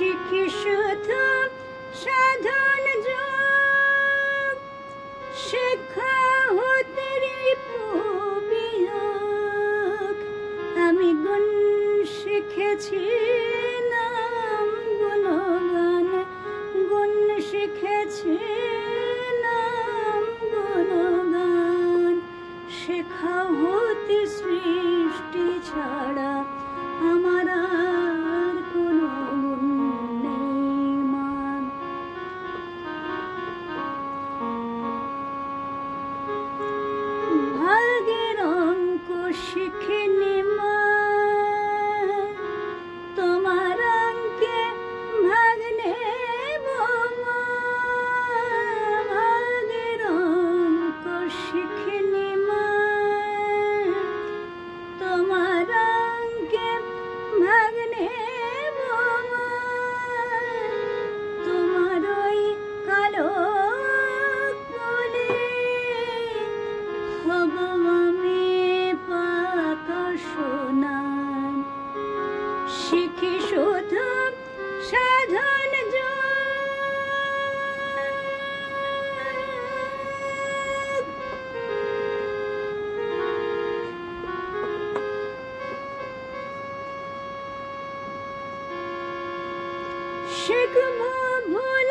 শিখি শুধু সাধন যোগ শেখা হতে আমি গুণ শিখেছি নাম গুণগান, গুণ শিখেছি নাম গুণগান। শেখা হতে সৃষ্টি ছাড়া मूल